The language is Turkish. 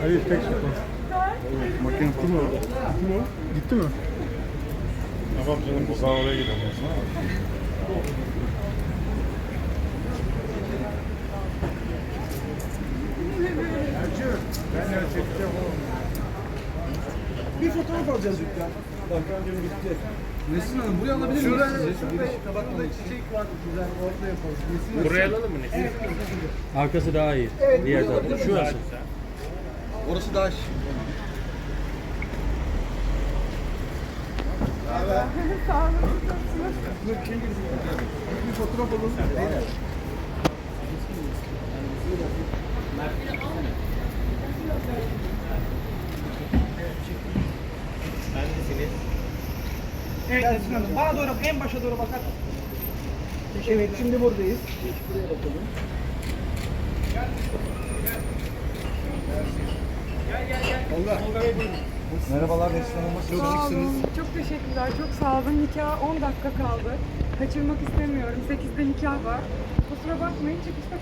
Hayır tek şey. Makine gitti mi orada? Gitti mi? Gitti mi? Tamam canım bu zaman oraya gidemiyorsun ha. Bir fotoğraf alacağız dükkan. Bak önce gitti. Nesin Hanım buraya alabilir miyiz? Şurada, şurada tabakta çiçek var güzel orada yapalım. Nesin Hanım. Buraya alalım mı ne? Evet. Arkası daha iyi. Evet, Diğer tarafta. Şurası. Orası daha şık. Sağ olun. Bir fotoğraf alalım. Evet. Nesin Hanım. Bana doğru en başa doğru bakar? Evet şimdi buradayız. Buraya bakalım. Tolga. Merhabalar Nesin Hanım. Çok Sağ şıksınız. olun. Çok teşekkürler. Çok sağ olun. Nikah 10 dakika kaldı. Kaçırmak istemiyorum. 8'de nikah var. Kusura bakmayın çıkışta